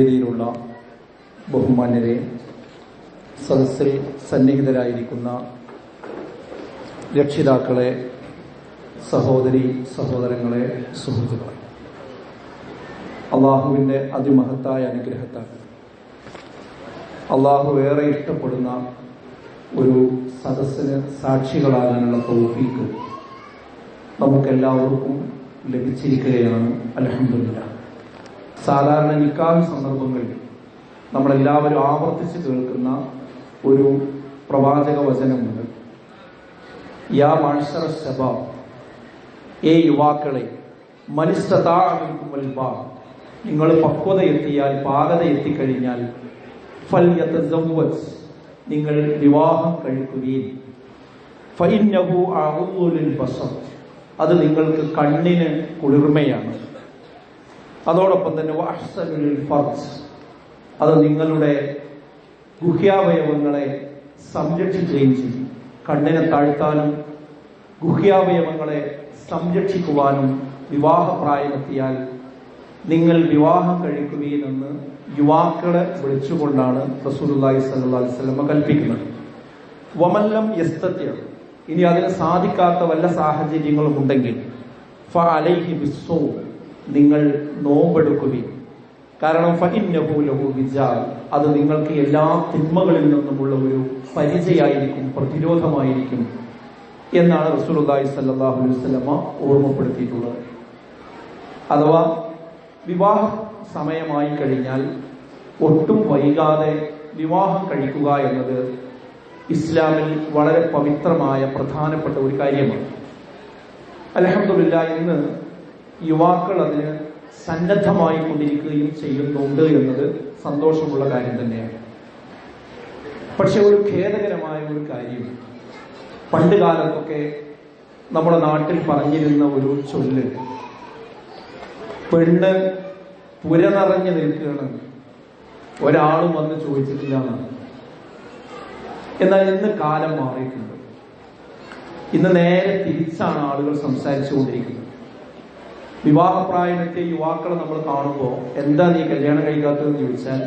വേദിയിലുള്ള ബഹുമാന്യരെ സദസ്സിൽ സന്നിഹിതരായിരിക്കുന്ന രക്ഷിതാക്കളെ സഹോദരി സഹോദരങ്ങളെ സുഹൃത്തുക്കളെ അള്ളാഹുവിന്റെ അതിമഹത്തായ അനുഗ്രഹത്താൽ. അള്ളാഹു ഏറെ ഇഷ്ടപ്പെടുന്ന ഒരു സദസ്സിന് സാക്ഷികളാകാനുള്ള തോഫീക്ക് നമുക്കെല്ലാവർക്കും ലഭിച്ചിരിക്കുകയാണ്. അലഹമില്ല സാധാരണ നിക്കാഹ് സന്ദർഭങ്ങളിൽ നമ്മളെല്ലാവരും ആവർത്തിച്ച് കേൾക്കുന്ന ഒരു പ്രവാചക വചനമുണ്ട്. യാ മത്സര ശബ ഏ യുവാക്കളെ മനുഷ്യതാ നിങ്ങൾ പക്വത എത്തിയാൽ പാകത എത്തിക്കഴിഞ്ഞാൽ നിങ്ങൾ വിവാഹം കഴിക്കുകയും ഫൈനഹു അഉലുൽ ബസർ അത് നിങ്ങൾക്ക് കണ്ണിന് കുളിർമയാണ്. അതോടൊപ്പം തന്നെ വഹ്സനുൽ ഫർസ് അത് നിങ്ങളുടെ ഗുഹ്യാവയവങ്ങളെ സംരക്ഷിക്കുകയും ചെയ്യും. കണ്ണിനെ താഴ്ത്താനും ഗുഹ്യാവയവങ്ങളെ സംരക്ഷിക്കുവാനും വിവാഹപ്രായമെത്തിയാൽ നിങ്ങൾ വിവാഹം കഴിക്കുകയെന്ന് യുവാക്കളെ വിളിച്ചുകൊണ്ടാണ് സ്വല്ലല്ലാഹി അലൈഹി വസല്ലം കൽപ്പിക്കുന്നത്. വമല്ലം യസ്തത്യ ഇനി അതിന് സാധിക്കാത്ത വല്ല സാഹചര്യങ്ങളും ഉണ്ടെങ്കിൽ ഫ അലൈഹി ബിസ്സോ. നിങ്ങൾ നോമ്പെടുക്കുവിൻ. കാരണം അത് നിങ്ങൾക്ക് എല്ലാ തിന്മകളിൽ നിന്നുമുള്ള ഒരു പരിചയായിരിക്കും പ്രതിരോധമായിരിക്കും എന്നാണ് റസൂലുള്ളാഹി സ്വല്ലല്ലാഹു അലൈഹി വസല്ലമ ഓർമ്മപ്പെടുത്തിയിട്ടുള്ളത്. അഥവാ വിവാഹ സമയമായി കഴിഞ്ഞാൽ ഒട്ടും വൈകാതെ വിവാഹം കഴിക്കുക എന്നത് ഇസ്ലാമിൽ വളരെ പവിത്രമായ പ്രധാനപ്പെട്ട ഒരു കാര്യമാണ്. അലഹമില്ല ഇന്ന് യുവാക്കൾ അതിന് സന്നദ്ധമായി കൊണ്ടിരിക്കുകയും ചെയ്യുന്നുണ്ട് എന്നത് സന്തോഷമുള്ള കാര്യം തന്നെയാണ്. പക്ഷെ ഒരു ഖേദകരമായ ഒരു കാര്യം. പണ്ട് കാലത്തൊക്കെ നമ്മുടെ നാട്ടിൽ പറഞ്ഞിരുന്ന ഒരു ചൊല്ല്. പെണ്ണ് പുര നിറഞ്ഞു നിൽക്കുകയാണ്. ഒരാളും വന്ന് ചോദിച്ചിട്ടില്ല എന്നാണ്. എന്നാൽ ഇന്ന് കാലം മാറിയിട്ടുണ്ട്. ഇന്ന് നേരെ തിരിച്ചാണ് ആളുകൾ സംസാരിച്ചുകൊണ്ടിരിക്കുന്നത്. വിവാഹപ്രായമെത്തിയ യുവാക്കളെ നമ്മൾ കാണുമ്പോൾ എന്താ നീ കല്യാണം കഴിക്കാത്തതെന്ന് ചോദിച്ചാൽ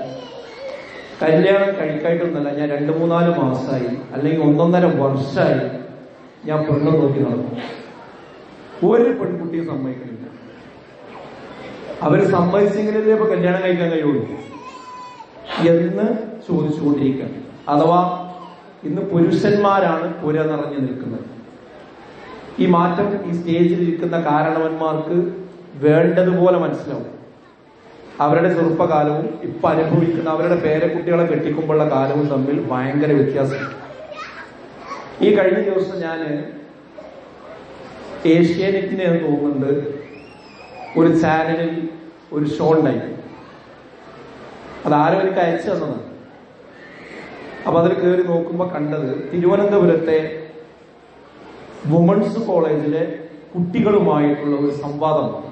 കല്യാണം കഴിക്കായിട്ടൊന്നല്ല ഞാൻ രണ്ട് മൂന്നാൽ മാസമായി അല്ലെങ്കിൽ ഒന്നൊന്നര വർഷമായി ഞാൻ പെണ്ണ് നോക്കി നടന്നു ഒരു പെൺകുട്ടിയും സമ്മതിക്കുന്നില്ല അവർ സമ്മതിച്ചെങ്കിലല്ലേ ഇപ്പൊ കല്യാണം കഴിക്കാൻ കഴിയുള്ളൂ എന്ന് ചോദിച്ചുകൊണ്ടിരിക്കുക അഥവാ ഇന്ന് പുരുഷന്മാരാണ് പുര നിറഞ്ഞു നിൽക്കുന്നത്. ഈ മാറ്റം ഈ സ്റ്റേജിൽ ഇരിക്കുന്ന കാരണവന്മാർക്ക് വേണ്ടതുപോലെ മനസ്സിലാവും. അവരുടെ ചെറുപ്പകാലവും ഇപ്പൊ അനുഭവിക്കുന്ന അവരുടെ പേരക്കുട്ടികളെ കെട്ടിക്കുമ്പോഴുള്ള കാലവും തമ്മിൽ ഭയങ്കര വ്യത്യാസം. ഈ കഴിഞ്ഞ ദിവസം ഞാൻ ഏഷ്യാനെറ്റിനെ തോന്നുന്നുണ്ട് ഒരു ചാനലിൽ ഒരു ഷോ ഉണ്ടായി. അത് ആരും എനിക്ക് അയച്ചു തന്നതാണ് അപ്പൊ അതിൽ കയറി നോക്കുമ്പോൾ കണ്ടത് തിരുവനന്തപുരത്തെ വുമൺസ് കോളേജിലെ കുട്ടികളുമായിട്ടുള്ള ഒരു സംവാദമാണ്.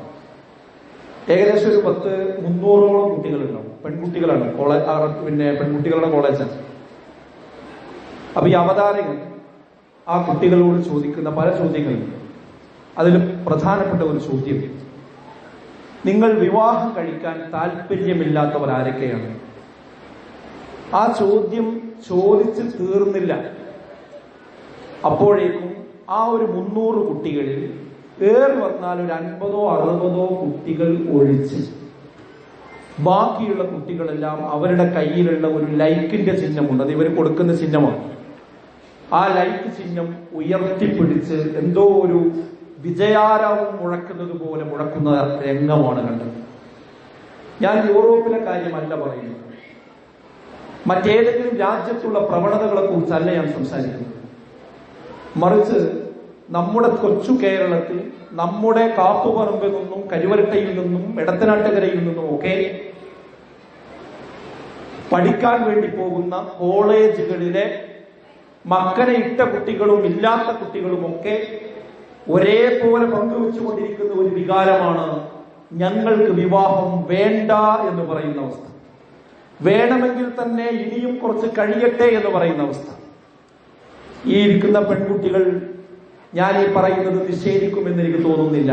ഏകദേശം ഒരു പത്ത് മുന്നൂറോളം കുട്ടികളുണ്ടാവും പെൺകുട്ടികളാണ്. കോളേജ് പിന്നെ പെൺകുട്ടികളുടെ കോളേജാണ് അപ്പൊ ഈ അവതാരകൻ ആ കുട്ടികളോട് ചോദിക്കുന്ന പല ചോദ്യങ്ങളുണ്ട് അതിൽ പ്രധാനപ്പെട്ട ഒരു ചോദ്യം. നിങ്ങൾ വിവാഹം കഴിക്കാൻ താല്പര്യമില്ലാത്തവർ ആരൊക്കെയാണ് ആ ചോദ്യം ചോദിച്ച് തീർന്നില്ല. അപ്പോഴേക്കും ആ ഒരു മുന്നൂറ് കുട്ടികളിൽ ഏറി വന്നാൽ ഒരു അൻപതോ അറുപതോ കുട്ടികൾ ഒഴിച്ച് ബാക്കിയുള്ള കുട്ടികളെല്ലാം അവരുടെ കയ്യിലുള്ള ഒരു ലൈക്കിന്റെ ചിഹ്നമുണ്ട്. അത് ഇവർ കൊടുക്കുന്ന ചിഹ്നമാണ്. ആ ലൈക്ക് ചിഹ്നം ഉയർത്തിപ്പിടിച്ച് എന്തോ ഒരു വിജയാരവം മുഴക്കുന്നത് പോലെ മുഴക്കുന്ന രംഗമാണ് കണ്ടത്. ഞാൻ യൂറോപ്പിലെ കാര്യമല്ല പറയുന്നത്. മറ്റേതെങ്കിലും രാജ്യത്തുള്ള പ്രവണതകളെ കുറിച്ചല്ല ഞാൻ സംസാരിക്കുന്നത്. മറിച്ച് നമ്മുടെ കൊച്ചു കേരളത്തിൽ നമ്മുടെ കാപ്പുപറമ്പിൽ നിന്നും കരുവരട്ടയിൽ നിന്നും എടത്തനാട്ടുകരയിൽ നിന്നും ഒക്കെ പഠിക്കാൻ വേണ്ടി പോകുന്ന കോളേജുകളിലെ മക്കനെ ഇട്ട കുട്ടികളും ഇല്ലാത്ത കുട്ടികളും ഒക്കെ ഒരേപോലെ പങ്കുവെച്ചുകൊണ്ടിരിക്കുന്ന ഒരു വികാരമാണ് ഞങ്ങൾക്ക് വിവാഹം വേണ്ട എന്ന് പറയുന്ന അവസ്ഥ. വേണമെങ്കിൽ തന്നെ ഇനിയും കുറച്ച് കഴിയട്ടെ എന്ന് പറയുന്ന അവസ്ഥ. ഈ ഇരിക്കുന്ന പെൺകുട്ടികൾ ഞാൻ ഈ പറയുന്നത് നിഷേധിക്കുമെന്ന് എനിക്ക് തോന്നുന്നില്ല.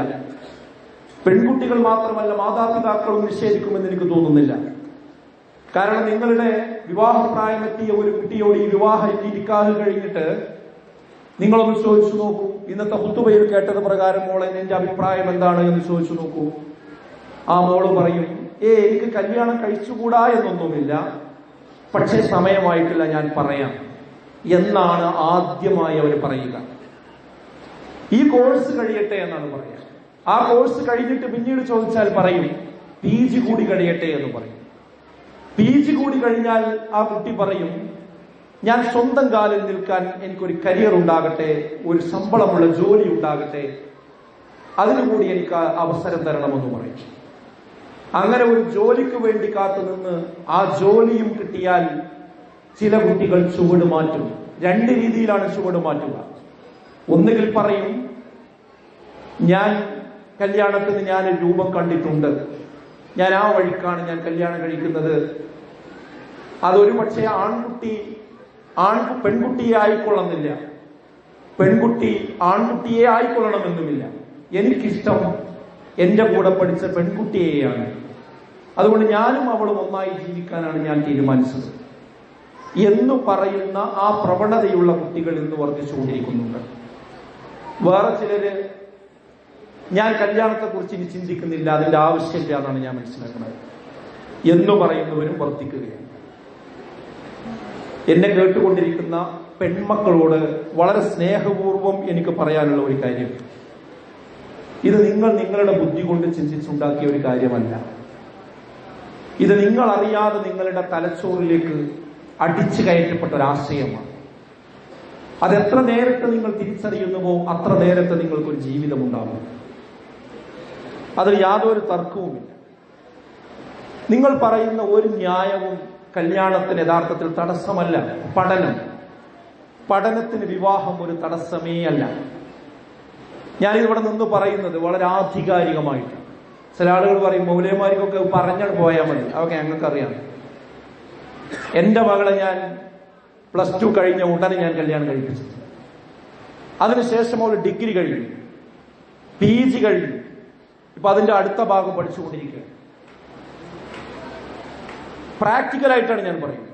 പെൺകുട്ടികൾ മാത്രമല്ല മാതാപിതാക്കളും നിഷേധിക്കുമെന്ന് എനിക്ക് തോന്നുന്നില്ല. കാരണം നിങ്ങളുടെ വിവാഹപ്രായമെത്തിയ ഒരു കുട്ടിയോട് ഈ വിവാഹ നിക്കാഹ് കഴിഞ്ഞിട്ട് നിങ്ങളൊന്ന് ചോദിച്ചു നോക്കൂ. ഇന്നത്തെ ഹുത്തുബയിൽ കേട്ടത് പ്രകാരം മോളെ എന്റെ അഭിപ്രായം എന്താണ്? എന്ന് ചോദിച്ചു നോക്കൂ. ആ മോൾ പറയും ഏ എനിക്ക് കല്യാണം കഴിച്ചുകൂടാ എന്നൊന്നുമില്ല. പക്ഷേ സമയമായിട്ടില്ല ഞാൻ പറയാം. എന്നാണ് ആദ്യമായി അവർ പറയുക. ഈ കോഴ്സ് കഴിയട്ടെ എന്നാണ് പറയുക. ആ കോഴ്സ് കഴിഞ്ഞിട്ട് പിന്നീട് ചോദിച്ചാൽ പറയും പി ജി കൂടി കഴിയട്ടെ എന്ന് പറയും. പി ജി കൂടി കഴിഞ്ഞാൽ ആ കുട്ടി പറയും ഞാൻ സ്വന്തം കാലിൽ നിൽക്കാൻ എനിക്കൊരു കരിയർ ഉണ്ടാകട്ടെ ഒരു ശമ്പളമുള്ള ജോലി ഉണ്ടാകട്ടെ അതിനുകൂടി എനിക്ക് അവസരം തരണമെന്ന് പറയും. അങ്ങനെ ഒരു ജോലിക്ക് വേണ്ടി കാത്തുനിന്ന് ആ ജോലിയും കിട്ടിയാൽ ചില കുട്ടികൾ ചുവട് മാറ്റും. രണ്ട് രീതിയിലാണ് ചുവട് മാറ്റുക. ഒന്നുകിൽ പറയും ഞാൻ കല്യാണത്തിന് ഞാൻ രൂപം കണ്ടിട്ടുണ്ട്. ഞാൻ ആ വഴിക്കാണ് ഞാൻ കല്യാണം കഴിക്കുന്നത്. അതൊരു പക്ഷേ ആൺകുട്ടി ആൺ പെൺകുട്ടിയെ ആയിക്കൊള്ളുന്നില്ല പെൺകുട്ടി ആൺകുട്ടിയെ ആയിക്കൊള്ളണമെന്നുമില്ല. എനിക്കിഷ്ടം എന്റെ കൂടെ പഠിച്ച പെൺകുട്ടിയെയാണ്. അതുകൊണ്ട് ഞാനും അവളും ഒന്നായി ജീവിക്കാനാണ് ഞാൻ തീരുമാനിച്ചത്. എന്ന് പറയുന്ന ആ പ്രവണതയുള്ള കുട്ടികൾ ഇന്ന് വർദ്ധിച്ചുകൊണ്ടിരിക്കുന്നുണ്ട്. വേറെ ചിലര് ഞാൻ കല്യാണത്തെ കുറിച്ച് ഇനി ചിന്തിക്കുന്നില്ല. അതിന്റെ ആവശ്യമില്ല എന്നാണ് ഞാൻ മനസ്സിലാക്കുന്നത്. എന്ന് പറയുന്നവരും വർദ്ധിക്കുകയാണ്. എന്നെ കേട്ടുകൊണ്ടിരിക്കുന്ന പെൺമക്കളോട് വളരെ സ്നേഹപൂർവം എനിക്ക് പറയാനുള്ള ഒരു കാര്യം. ഇത് നിങ്ങൾ നിങ്ങളുടെ ബുദ്ധി കൊണ്ട് ചിന്തിച്ചുണ്ടാക്കിയ ഒരു കാര്യമല്ല. ഇത് നിങ്ങൾ അറിയാതെ നിങ്ങളുടെ തലച്ചോറിലേക്ക് അടിച്ചു കയറ്റപ്പെട്ട ഒരു ആശയമാണ്. അതെത്ര നേരത്തെ നിങ്ങൾ തിരിച്ചറിയുന്നുവോ അത്ര നേരത്തെ നിങ്ങൾക്കൊരു ജീവിതം ഉണ്ടാകും അതിൽ യാതൊരു തർക്കവുമില്ല. നിങ്ങൾ പറയുന്ന ഒരു ന്യായവും കല്യാണത്തിന് യഥാർത്ഥത്തിൽ തടസ്സമല്ല പഠനം. പഠനത്തിന് വിവാഹം ഒരു തടസ്സമേ അല്ല. ഞാനിതിവിടെ നിന്ന് പറയുന്നത് വളരെ ആധികാരികമായിട്ട്. ചില ആളുകൾ പറയും മൗലയമാർക്കൊക്കെ പറഞ്ഞാൽ പോയാൽ മതി. അതൊക്കെ ഞങ്ങൾക്കറിയാം. എന്റെ മകളെ ഞാൻ പ്ലസ് ടു കഴിഞ്ഞ ഉടനെ ഞാൻ കല്യാണം കഴിപ്പിച്ചു. അതിനുശേഷം അവൾ ഡിഗ്രി കഴിഞ്ഞു. പി ജി കഴിഞ്ഞു. ഇപ്പൊ അതിന്റെ അടുത്ത ഭാഗം പഠിച്ചുകൊണ്ടിരിക്കുകയാണ്. പ്രാക്ടിക്കലായിട്ടാണ് ഞാൻ പറയുന്നത്.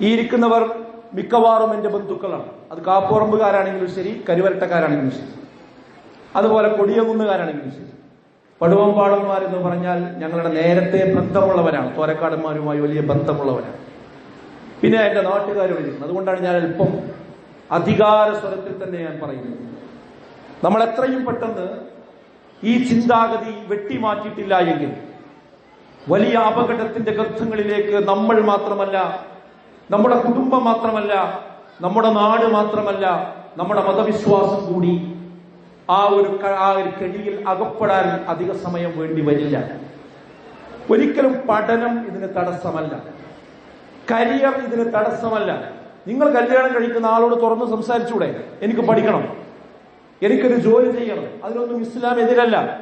ഈ ഇരിക്കുന്നവർ മിക്കവാറും എന്റെ ബന്ധുക്കളാണ്. അത് കാപ്പുറമ്പുകാരാണെങ്കിലും ശരി കരുവരട്ടക്കാരാണെങ്കിലും ശരി. അതുപോലെ കൊടിയകുന്നുകാരാണെങ്കിലും ശരി. പടുവമ്പാടന്മാരെന്ന് പറഞ്ഞാൽ ഞങ്ങളുടെ നേരത്തെ ബന്ധമുള്ളവരാണ്. തോരക്കാടന്മാരുമായി വലിയ ബന്ധമുള്ളവരാണ്. പിന്നെ എന്റെ നാട്ടുകാർ വിളിക്കുന്നത് അതുകൊണ്ടാണ് ഞാൻ അല്പം അധികാര സ്വരത്തിൽ തന്നെ ഞാൻ പറയുന്നത്. നമ്മൾ എത്രയും പെട്ടെന്ന് ഈ ചിന്താഗതി വെട്ടിമാറ്റിയിട്ടില്ല എങ്കിൽ വലിയ അപകടത്തിന്റെ ഗർഭങ്ങളിലേക്ക് നമ്മൾ മാത്രമല്ല നമ്മുടെ കുടുംബം മാത്രമല്ല നമ്മുടെ നാട് മാത്രമല്ല നമ്മുടെ മതവിശ്വാസം കൂടി ആ ഒരു ആ ഒരു കെണിയിൽ അകപ്പെടാൻ അധിക സമയം വേണ്ടി വരില്ല. ഒരിക്കലും പഠനം ഇതിന് തടസ്സമല്ല. കരിയർ ഇതിന് തടസ്സമല്ല. നിങ്ങൾ കല്യാണം കഴിക്കുന്ന ആളോട് തുറന്ന് സംസാരിച്ചൂടെ? എനിക്ക് പഠിക്കണം. എനിക്കൊരു ജോലി ചെയ്യണം. അതിനൊന്നും ഇസ്ലാം എതിരല്ല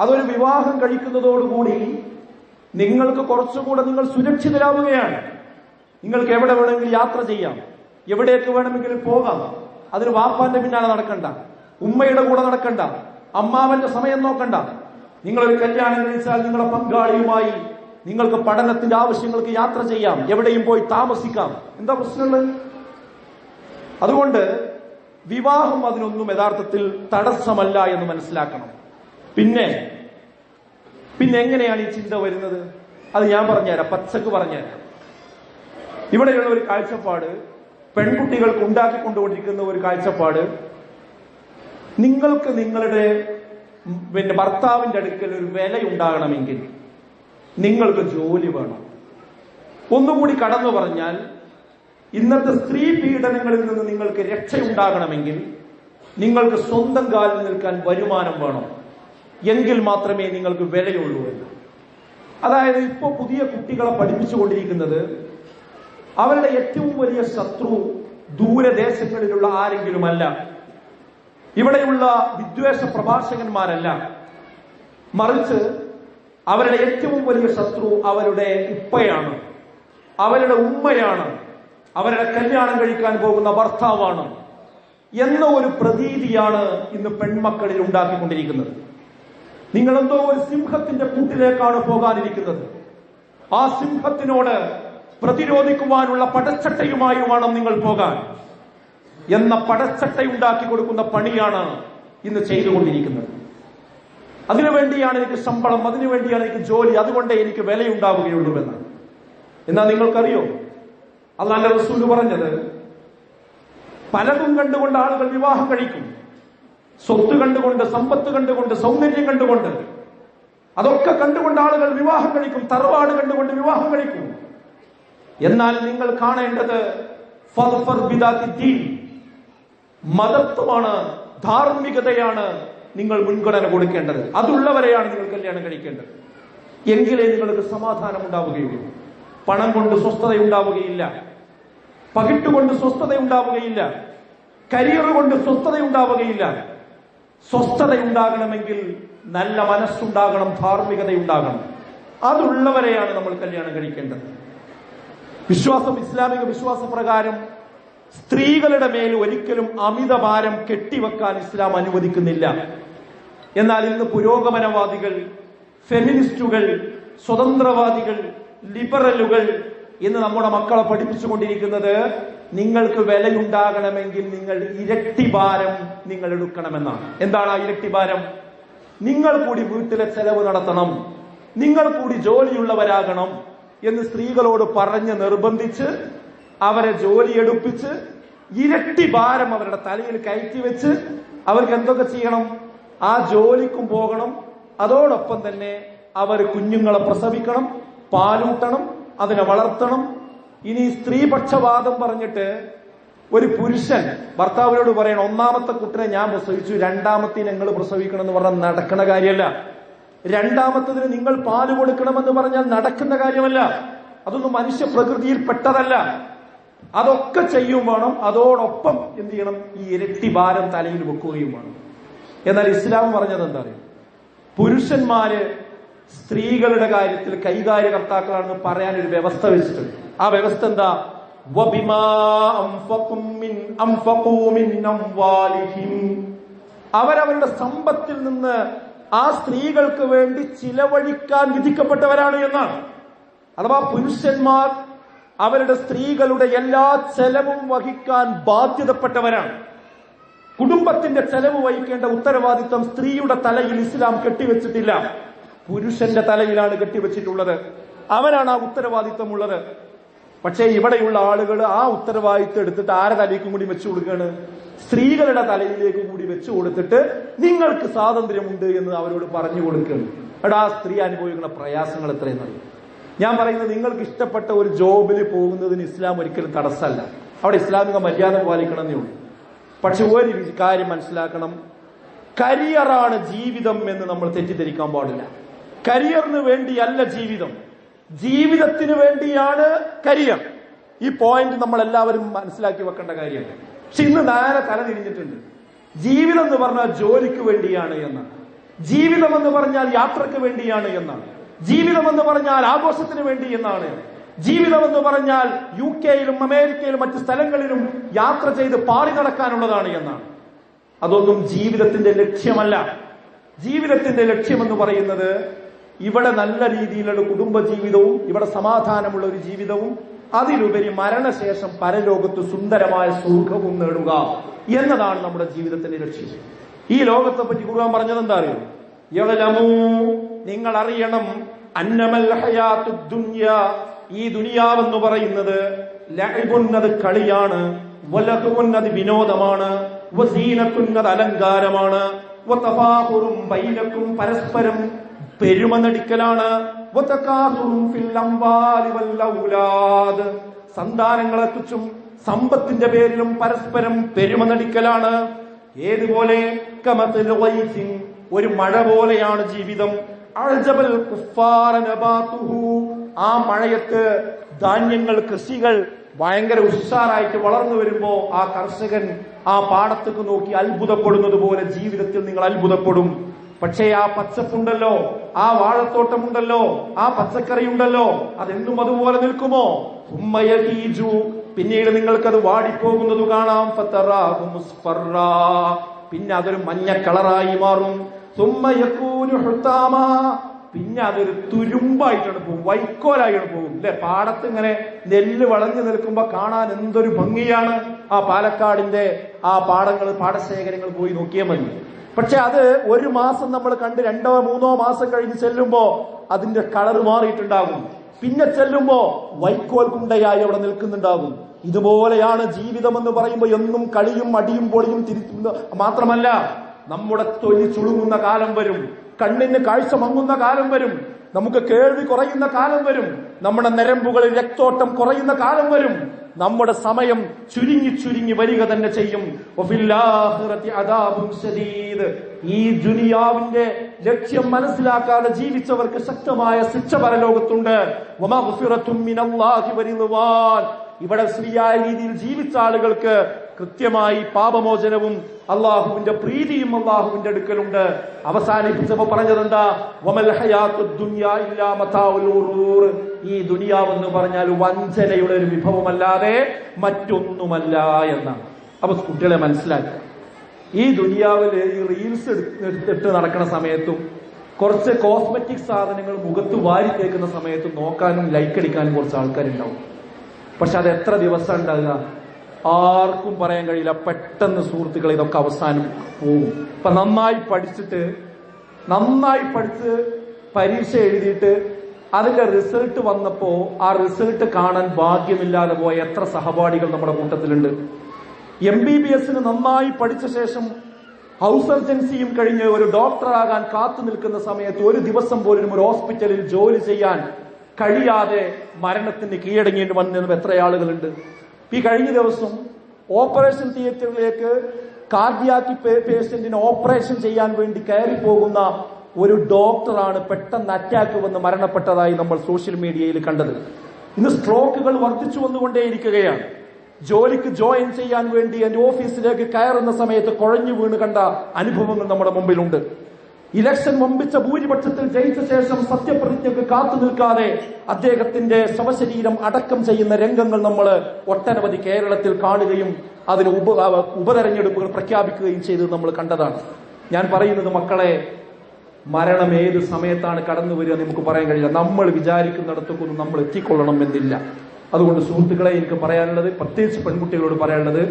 അതൊരു വിവാഹം കഴിക്കുന്നതോടുകൂടി നിങ്ങൾക്ക് കുറച്ചുകൂടെ നിങ്ങൾ സുരക്ഷിതരാവുകയാണ്. നിങ്ങൾക്ക് എവിടെ വേണമെങ്കിലും യാത്ര ചെയ്യാം. എവിടേക്ക് വേണമെങ്കിലും പോകാം. അതിന് വാപ്പാന്റെ പിന്നാലെ നടക്കണ്ട. ഉമ്മയുടെ കൂടെ നടക്കണ്ട. അമ്മാവന്റെ സമയം നോക്കണ്ട. നിങ്ങളൊരു കല്യാണം കഴിച്ചാൽ നിങ്ങളുടെ പങ്കാളിയുമായി നിങ്ങൾക്ക് പഠനത്തിന്റെ ആവശ്യങ്ങൾക്ക് യാത്ര ചെയ്യാം. എവിടെയും പോയി താമസിക്കാം. എന്താ പ്രശ്നമുള്ളത്? അതുകൊണ്ട് വിവാഹം അതിനൊന്നും യഥാർത്ഥത്തിൽ തടസ്സമല്ല എന്ന് മനസ്സിലാക്കണം. പിന്നെ പിന്നെ എങ്ങനെയാണ് ഈ ചിന്ത വരുന്നത്? അത് ഞാൻ പറഞ്ഞുതരാം പച്ചക്ക് പറഞ്ഞുതരാം. ഇവിടെയുള്ള ഒരു കാഴ്ചപ്പാട് പെൺകുട്ടികൾക്ക് ഉണ്ടാക്കിക്കൊണ്ടുകൊണ്ടിരിക്കുന്ന ഒരു കാഴ്ചപ്പാട് നിങ്ങൾക്ക് നിങ്ങളുടെ പിന്നെ ഭർത്താവിന്റെ അടുക്കൽ ഒരു വില ഉണ്ടാകണമെങ്കിൽ നിങ്ങൾക്ക് ജോലി വേണം. ഒന്നുകൂടി കടന്നു പറഞ്ഞാൽ ഇന്നത്തെ സ്ത്രീ പീഡനങ്ങളിൽ നിന്ന് നിങ്ങൾക്ക് രക്ഷയുണ്ടാകണമെങ്കിൽ നിങ്ങൾക്ക് സ്വന്തം കാലിൽ നിൽക്കാൻ വരുമാനം വേണം. എങ്കിൽ മാത്രമേ നിങ്ങൾക്ക് വിലയുള്ളൂ എന്ന്. അതായത് ഇപ്പോൾ പുതിയ കുട്ടികളെ പഠിപ്പിച്ചുകൊണ്ടിരിക്കുന്നത് അവരുടെ ഏറ്റവും വലിയ ശത്രു ദൂരദേശങ്ങളിലുള്ള ആരെങ്കിലുമല്ല. ഇവിടെയുള്ള വിദ്വേഷ പ്രഭാഷകന്മാരല്ല. മറിച്ച് അവരുടെ ഏറ്റവും വലിയ ശത്രു അവരുടെ ഉപ്പയാണ്. അവരുടെ ഉമ്മയാണ്. അവരുടെ കല്യാണം കഴിക്കാൻ പോകുന്ന ഭർത്താവാണ്. എന്ന ഒരു പ്രതീതിയാണ് ഇന്ന് പെൺമക്കളിൽ ഉണ്ടാക്കിക്കൊണ്ടിരിക്കുന്നത്. നിങ്ങളെന്തോ ഒരു സിംഹത്തിന്റെ കൂട്ടിലേക്കാണ് പോകാനിരിക്കുന്നത് ആ സിംഹത്തിനോട് പ്രതിരോധിക്കുവാനുള്ള പടച്ചട്ടയുമായി വേണം നിങ്ങൾ പോകാൻ. എന്ന പടച്ചട്ട ഉണ്ടാക്കി കൊടുക്കുന്ന പണിയാണ് ഇന്ന് ചെയ്തുകൊണ്ടിരിക്കുന്നത്. അതിനുവേണ്ടിയാണ് എനിക്ക് ശമ്പളം അതിനുവേണ്ടിയാണ് എനിക്ക് ജോലി അതുകൊണ്ടേ എനിക്ക് വിലയുണ്ടാവുകയുള്ളൂ എന്ന്. എന്നാൽ നിങ്ങൾക്കറിയോ? അള്ളാന്റെ റസൂൽ പറഞ്ഞത് പലതും കണ്ടുകൊണ്ട് ആളുകൾ വിവാഹം കഴിക്കും. സ്വത്ത് കണ്ടുകൊണ്ട് സമ്പത്ത് കണ്ടുകൊണ്ട് സൗന്ദര്യം കണ്ടുകൊണ്ട്. അതൊക്കെ കണ്ടുകൊണ്ട് ആളുകൾ വിവാഹം കഴിക്കും തറവാട് കണ്ടുകൊണ്ട് വിവാഹം കഴിക്കും. എന്നാൽ നിങ്ങൾ കാണേണ്ടത്. മതത്വമാണ് ധാർമ്മികതയാണ് നിങ്ങൾ മുൻഗണന കൊടുക്കേണ്ടത്. അതുള്ളവരെയാണ് നിങ്ങൾ കല്യാണം കഴിക്കേണ്ടത്. എങ്കിലേ നിങ്ങൾക്ക് സമാധാനം ഉണ്ടാവുകയുള്ളൂ പണം കൊണ്ട് സ്വസ്ഥത ഉണ്ടാവുകയില്ല പകിട്ടുകൊണ്ട് സ്വസ്ഥത ഉണ്ടാവുകയില്ല കരിയർ കൊണ്ട് സ്വസ്ഥത ഉണ്ടാവുകയില്ല സ്വസ്ഥത ഉണ്ടാകണമെങ്കിൽ നല്ല മനസ്സുണ്ടാകണം ധാർമ്മികത ഉണ്ടാകണം അതുള്ളവരെയാണ് നമ്മൾ കല്യാണം കഴിക്കേണ്ടത്. വിശ്വാസം ഇസ്ലാമിക വിശ്വാസ പ്രകാരം സ്ത്രീകളുടെ മേൽ ഒരിക്കലും അമിത അമിതഭാരം കെട്ടിവെക്കാൻ ഇസ്ലാം അനുവദിക്കുന്നില്ല. എന്നാൽ ഇന്ന് പുരോഗമനവാദികൾ ഫെമിനിസ്റ്റുകൾ സ്വതന്ത്രവാദികൾ ലിബറലുകൾ ഇന്ന് നമ്മുടെ മക്കളെ പഠിപ്പിച്ചുകൊണ്ടിരിക്കുന്നത് നിങ്ങൾക്ക് വിലയുണ്ടാകണമെങ്കിൽ നിങ്ങൾ ഇരട്ടി ഭാരം നിങ്ങൾ എടുക്കണമെന്നാണ്. എന്താണ് ആ ഇരട്ടി ഭാരം? നിങ്ങൾ കൂടി വീട്ടിലെ ചെലവ് നടത്തണം. നിങ്ങൾ കൂടി ജോലിയുള്ളവരാകണം എന്ന് സ്ത്രീകളോട് പറഞ്ഞ് നിർബന്ധിച്ച് അവരെ ജോലി എടുപ്പിച്ച് ഇരട്ടി ഭാരം അവരുടെ തലയിൽ കയറ്റി വെച്ച് അവർക്ക് എന്തൊക്കെ ചെയ്യണം? ആ ജോലിക്കും പോകണം. അതോടൊപ്പം തന്നെ അവർ കുഞ്ഞുങ്ങളെ പ്രസവിക്കണം. പാലൂട്ടണം അതിനെ വളർത്തണം. ഇനി സ്ത്രീപക്ഷവാദം പറഞ്ഞിട്ട് ഒരു പുരുഷൻ ഭർത്താവിനോട് പറയണം ഒന്നാമത്തെ കുട്ടിനെ ഞാൻ പ്രസവിച്ചു രണ്ടാമത്തെ നിങ്ങൾ പ്രസവിക്കണം എന്ന് പറഞ്ഞാൽ നടക്കണ കാര്യമല്ല. രണ്ടാമത്തതിന് നിങ്ങൾ പാൽ കൊടുക്കണമെന്ന് പറഞ്ഞാൽ നടക്കുന്ന കാര്യമല്ല. അതൊന്നും മനുഷ്യ പ്രകൃതിയിൽ പെട്ടതല്ല. അതൊക്കെ ചെയ്യും വേണം അതോടൊപ്പം എന്ത് ചെയ്യണം? ഈ ഇരട്ടി ഭാരം തലയിൽ വെക്കുകയും വേണം. എന്നാൽ ഇസ്ലാം പറഞ്ഞത് എന്താ പറയുക പുരുഷന്മാര് സ്ത്രീകളുടെ കാര്യത്തിൽ കൈകാര്യകർത്താക്കളാണെന്ന് പറയാൻ ഒരു വ്യവസ്ഥ വെച്ചിട്ടുണ്ട്. ആ വ്യവസ്ഥ എന്താ. അവരവരുടെ സമ്പത്തിൽ നിന്ന് ആ സ്ത്രീകൾക്ക് വേണ്ടി ചിലവഴിക്കാൻ വിധിക്കപ്പെട്ടവരാണ് എന്നാണ്. അഥവാ പുരുഷന്മാർ അവരുടെ സ്ത്രീകളുടെ എല്ലാ ചെലവും വഹിക്കാൻ ബാധ്യതപ്പെട്ടവരാണ്. കുടുംബത്തിന്റെ ചെലവ് വഹിക്കേണ്ട ഉത്തരവാദിത്വം സ്ത്രീയുടെ തലയിൽ ഇസ്ലാം കെട്ടിവെച്ചിട്ടില്ല. പുരുഷന്റെ തലയിലാണ് കെട്ടിവെച്ചിട്ടുള്ളത്. അവനാണ് ആ ഉത്തരവാദിത്തമുള്ളത് പക്ഷേ ഇവിടെയുള്ള ആളുകൾ ആ ഉത്തരവാദിത്വം എടുത്തിട്ട് ആരെ തലയ്ക്കും കൂടി വെച്ചു കൊടുക്കുകയാണ്? സ്ത്രീകളുടെ തലയിലേക്ക് കൂടി വെച്ചു കൊടുത്തിട്ട് നിങ്ങൾക്ക് സ്വാതന്ത്ര്യമുണ്ട് എന്ന് അവരോട് പറഞ്ഞു കൊടുക്കുകയാണ്. എടാ ആ സ്ത്രീ അനുഭവിക്കുന്ന പ്രയാസങ്ങൾ എത്രയും നല്ല ഞാൻ പറയുന്നത് നിങ്ങൾക്ക് ഇഷ്ടപ്പെട്ട ഒരു ജോബിൽ പോകുന്നതിന് ഇസ്ലാം ഒരിക്കലും തടസ്സമല്ല. അവിടെ ഇസ്ലാമിക മര്യാദ പാലിക്കണമെന്നേ ഉള്ളൂ. പക്ഷെ ഒരു കാര്യം മനസ്സിലാക്കണം. കരിയറാണ് ജീവിതം എന്ന് നമ്മൾ തെറ്റിദ്ധരിക്കാൻ പാടില്ല. കരിയറിന് വേണ്ടിയല്ല ജീവിതം. ജീവിതത്തിന് വേണ്ടിയാണ് കരിയർ. ഈ പോയിന്റ് നമ്മൾ എല്ലാവരും മനസ്സിലാക്കി വെക്കേണ്ട കാര്യമാണ് പക്ഷെ ഇന്ന് നേരെ തല തിരിഞ്ഞിട്ടുണ്ട്. ജീവിതം എന്ന് പറഞ്ഞാൽ ജോലിക്ക് വേണ്ടിയാണ് എന്നാണ്. ജീവിതം എന്ന് പറഞ്ഞാൽ യാത്രയ്ക്ക് വേണ്ടിയാണ് എന്നാണ്. ജീവിതം എന്ന് പറഞ്ഞാൽ ആഘോഷത്തിന് വേണ്ടി എന്നാണ്. ജീവിതം എന്ന് പറഞ്ഞാൽ യു കെയിലും അമേരിക്കയിലും മറ്റു സ്ഥലങ്ങളിലും യാത്ര ചെയ്ത് പാടി നടക്കാനുള്ളതാണ് എന്നാണ്. അതൊന്നും ജീവിതത്തിന്റെ ലക്ഷ്യമല്ല. ജീവിതത്തിന്റെ ലക്ഷ്യമെന്ന് പറയുന്നത് ഇവിടെ നല്ല രീതിയിലുള്ള കുടുംബജീവിതവും ഇവിടെ സമാധാനമുള്ള ഒരു ജീവിതവും അതിലുപരി മരണശേഷം പരലോകത്ത് സുന്ദരമായ സുഖവും നേടുക എന്നതാണ് നമ്മുടെ ജീവിതത്തിന്റെ ലക്ഷ്യം. ഈ ലോകത്തെ പറ്റി ഖുർആൻ പറഞ്ഞത് എന്താ അറിയോ? നിങ്ങൾ അറിയണം അന്നമൽ ദുനിയ. ഈ ദുനിയാവെന്ന് പറയുന്നത് ലഹുന്നത് കളിയാണ് വലഹുൻ വിനോദമാണ് വസീനത്തുന്നത് അലങ്കാരമാണ് പരസ്പരം പെരുമ നടിക്കലാണ് വതകാസുറും ഫിൽ അംവാലി വൽ സന്താനങ്ങളെ കുറിച്ചും സമ്പത്തിന്റെ പേരിലും പരസ്പരം പെരുമ നടിക്കലാണ് ഏതുപോലെ ഒരു മഴ പോലെയാണ് ജീവിതം. അഴ്ജബൽ ആ മഴയത്ത് ധാന്യങ്ങൾ കൃഷികൾ ഭയങ്കര ഉഷാറായിട്ട് വളർന്നു വരുമ്പോ ആ കർഷകൻ ആ പാടത്തേക്ക് നോക്കി അത്ഭുതപ്പെടുന്നത് പോലെ ജീവിതത്തിൽ നിങ്ങൾ അത്ഭുതപ്പെടും. പക്ഷേ ആ പച്ചപ്പുണ്ടല്ലോ. ആ വാഴത്തോട്ടമുണ്ടല്ലോ ആ പച്ചക്കറി ഉണ്ടല്ലോ അതെന്നും അതുപോലെ നിൽക്കുമോ ഉമ്മയീജു പിന്നീട് നിങ്ങൾക്കത് വാടിപ്പോകുന്നത് കാണാം. പിന്നെ അതൊരു മഞ്ഞ കളറായി മാറും. പിന്നെ അതൊരു തുരുമ്പായിട്ടാണ് പോകും. വൈക്കോലായിട്ടാണ് പോകും. അല്ലെ പാടത്ത് ഇങ്ങനെ നെല്ല് വളഞ്ഞു നിൽക്കുമ്പോ കാണാൻ എന്തൊരു ഭംഗിയാണ്. ആ പാലക്കാടിന്റെ ആ പാടങ്ങൾ പാടശേഖരങ്ങൾ പോയി നോക്കിയാൽ മതി. പക്ഷെ അത് ഒരു മാസം നമ്മൾ കണ്ട് രണ്ടോ മൂന്നോ മാസം കഴിഞ്ഞ് ചെല്ലുമ്പോ അതിന്റെ കളർ മാറിയിട്ടുണ്ടാകും. പിന്നെ ചെല്ലുമ്പോ വൈക്കോൽ കുണ്ടയായി അവിടെ നിൽക്കുന്നുണ്ടാകും. ഇതുപോലെയാണ് ജീവിതം എന്ന് പറയുമ്പോൾ എന്നും കളിയും അടിയും പൊളിയും തിരിച്ചു മാത്രമല്ല നമ്മുടെ തൊലി ചുളുങ്ങുന്ന കാലം വരും. കണ്ണിന് കാഴ്ച മങ്ങുന്ന കാലം വരും. നമുക്ക് കേൾവി കുറയുന്ന കാലം വരും. നമ്മുടെ നരമ്പുകളിൽ രക്തോട്ടം കുറയുന്ന കാലം വരും. നമ്മുടെ സമയം ചുരുങ്ങി ചുരുങ്ങി വരിക തന്നെ ചെയ്യും. ഈ ദുനിയാവിന്റെ ലക്ഷ്യം മനസ്സിലാക്കാതെ ജീവിച്ചവർക്ക് ശക്തമായ ശിക്ഷ പരലോകത്തുണ്ട്. ഇവിടെ ശരിയായ രീതിയിൽ ജീവിച്ച ആളുകൾക്ക് കൃത്യമായി പാപമോചനവും അള്ളാഹുവിന്റെ പ്രീതിയും അള്ളാഹുവിന്റെ അടുക്കലുണ്ട്. അവസാനിപ്പിച്ചപ്പോ പറഞ്ഞതെന്താ. ഈ ദുനിയാവെന്ന് പറഞ്ഞാൽ വഞ്ചനയുടെ ഒരു വിഭവമല്ലാതെ മറ്റൊന്നുമല്ല എന്നാണ്. അപ്പൊ കുട്ടികളെ മനസ്സിലാക്കുക. ഈ ദുനിയാവിൽ ഈ റീൽസ് എടുത്തിട്ട് നടക്കുന്ന സമയത്തും കുറച്ച് കോസ്മെറ്റിക് സാധനങ്ങൾ മുഖത്ത് വാരി തേക്കുന്ന സമയത്തും നോക്കാനും ലൈക്ക് അടിക്കാനും കുറച്ച് ആൾക്കാരുണ്ടാവും. പക്ഷെ അത് എത്ര ദിവസം ഉണ്ടാകുക ആർക്കും പറയാൻ കഴിയില്ല. പെട്ടെന്ന് സുഹൃത്തുക്കൾ ഇതൊക്കെ അവസാനം പോകും ഇപ്പൊ നന്നായി പഠിച്ചിട്ട് നന്നായി പഠിച്ച് പരീക്ഷ എഴുതിയിട്ട് അതിന്റെ റിസൾട്ട് വന്നപ്പോ ആ റിസൾട്ട് കാണാൻ ഭാഗ്യമില്ലാതെ പോയ എത്ര സഹപാഠികൾ നമ്മുടെ കൂട്ടത്തിലുണ്ട്. എം ബി ബി എസിന് നന്നായി പഠിച്ച ശേഷം ഹൗസ് സർജൻസിയും കഴിഞ്ഞ് ഒരു ഡോക്ടറാകാൻ കാത്തു നിൽക്കുന്ന സമയത്ത് ഒരു ദിവസം പോലും ഒരു ഹോസ്പിറ്റലിൽ ജോലി ചെയ്യാൻ കഴിയാതെ മരണത്തിന് കീഴടങ്ങേണ്ടി വന്നിരുന്ന എത്ര ആളുകളുണ്ട്? ഈ കഴിഞ്ഞ ദിവസം ഓപ്പറേഷൻ തിയേറ്ററിലേക്ക് കാർഡിയാക്കി പേഷ്യന്റിന് ഓപ്പറേഷൻ ചെയ്യാൻ വേണ്ടി കയറി പോകുന്ന ഒരു ഡോക്ടറാണ് പെട്ടെന്ന് അറ്റാക്ക് വന്ന് മരണപ്പെട്ടതായി നമ്മൾ സോഷ്യൽ മീഡിയയിൽ കണ്ടത്. ഇന്ന് സ്ട്രോക്കുകൾ വർദ്ധിച്ചു വന്നുകൊണ്ടേയിരിക്കുകയാണ്. ജോലിക്ക് ജോയിൻ ചെയ്യാൻ വേണ്ടി എന്റെ ഓഫീസിലേക്ക് കയറുന്ന സമയത്ത് കുഴഞ്ഞു വീണ് കണ്ട അനുഭവങ്ങൾ നമ്മുടെ മുമ്പിലുണ്ട്. ഇലക്ഷൻ വമ്പിച്ച ഭൂരിപക്ഷത്തിൽ ജയിച്ച ശേഷം സത്യപ്രതിജ്ഞക്ക് കാത്തു നിൽക്കാതെ അദ്ദേഹത്തിന്റെ ശവശരീരം അടക്കം ചെയ്യുന്ന രംഗങ്ങൾ നമ്മൾ ഒട്ടനവധി കേരളത്തിൽ കാണുകയും അതിന് ഉപ ഉപതെരഞ്ഞെടുപ്പുകൾ പ്രഖ്യാപിക്കുകയും ചെയ്തത് നമ്മൾ കണ്ടതാണ്. ഞാൻ പറയുന്നത് മക്കളെ മരണം ഏത് സമയത്താണ് കടന്നു വരിക നമുക്ക് പറയാൻ കഴിയില്ല. നമ്മൾ വിചാരിക്കുന്നിടത്തൊക്കൊന്നും നമ്മൾ എത്തിക്കൊള്ളണം എന്നില്ല. അതുകൊണ്ട് സുഹൃത്തുക്കളെ എനിക്ക് പറയാനുള്ളത് പ്രത്യേകിച്ച് പെൺകുട്ടികളോട് പറയാനുള്ളത്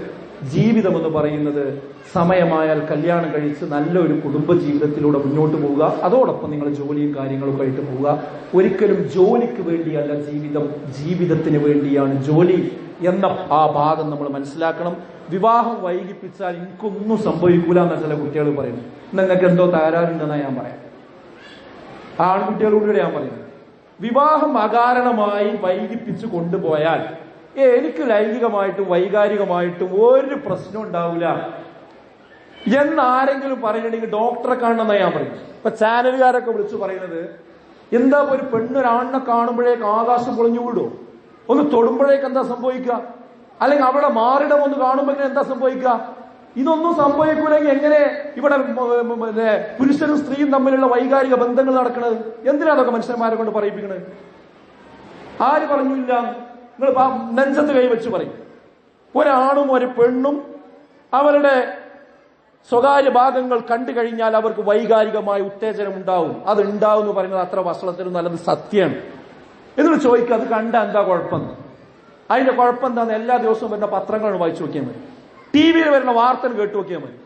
ജീവിതം എന്ന് പറയുന്നത് സമയമായാൽ കല്യാണം കഴിച്ച് നല്ലൊരു കുടുംബ ജീവിതത്തിലൂടെ മുന്നോട്ട് പോവുക. അതോടൊപ്പം നിങ്ങൾ ജോലിയും കാര്യങ്ങളും ആയിട്ട് പോവുക. ഒരിക്കലും ജോലിക്ക് വേണ്ടിയല്ല ജീവിതം ജീവിതത്തിന് വേണ്ടിയാണ് ജോലി എന്ന ആ ഭാഗം നമ്മൾ മനസ്സിലാക്കണം. വിവാഹം വൈകിപ്പിച്ചാൽ എനിക്കൊന്നും സംഭവിക്കൂല എന്ന ചില കുട്ടികൾ പറയുന്നു നിങ്ങൾക്ക് എന്തോ തകരാറുണ്ടെന്നാ ഞാൻ പറയാം. ആൺകുട്ടികളോടുകൂടെ ഞാൻ പറയുന്നത് വിവാഹം അകാരണമായി വൈകിപ്പിച്ചു കൊണ്ടുപോയാൽ എനിക്ക് ലൈംഗികമായിട്ടും വൈകാരികമായിട്ടും ഒരു പ്രശ്നം ഉണ്ടാവില്ല എന്നാരെങ്കിലും പറയണെങ്കിൽ ഡോക്ടറെ കാണണമെന്നാണ് ഞാൻ പറയും ഇപ്പൊ ചാനലുകാരൊക്കെ വിളിച്ചു പറയുന്നത് എന്താ ഒരു പെണ്ണൊരാണിനെ കാണുമ്പോഴേക്ക് ആകാശം പൊളിഞ്ഞു വിടുമോ ഒന്ന് തൊടുമ്പോഴേക്ക് എന്താ സംഭവിക്കുക? അല്ലെങ്കിൽ അവിടെ മാറിടം ഒന്ന് കാണുമ്പോൾ എന്താ സംഭവിക്കുക? ഇതൊന്നും സംഭവിക്കൂലെങ്കിൽ എങ്ങനെ ഇവിടെ പുരുഷനും സ്ത്രീയും തമ്മിലുള്ള വൈകാരിക ബന്ധങ്ങൾ നടക്കുന്നത് എന്തിനാ അതൊക്കെ മനുഷ്യന്മാരെ കൊണ്ട് പറയിപ്പിക്കുന്നത് ആര് പറഞ്ഞില്ല നിങ്ങൾ നെഞ്ചത്ത് കൈവച്ച് പറയും. ഒരാണും ഒരു പെണ്ണും അവരുടെ സ്വകാര്യ ഭാഗങ്ങൾ കണ്ടു കഴിഞ്ഞാൽ അവർക്ക് വൈകാരികമായ ഉത്തേജനം ഉണ്ടാവും. അത് ഉണ്ടാവും എന്ന് പറയുന്നത് അത്ര വസ്ത്രത്തിനും നല്ലത് സത്യമാണ്. എന്നിട്ട് ചോദിക്കുക അത് കണ്ട എന്താ കുഴപ്പം? അതിന്റെ കുഴപ്പം എന്താന്ന് എല്ലാ ദിവസവും വരുന്ന പത്രങ്ങൾ വായിച്ചു നോക്കിയാൽ മതി. ടി വിയിൽ വരുന്ന വാർത്തകൾ കേട്ടു നോക്കിയാൽ മതി.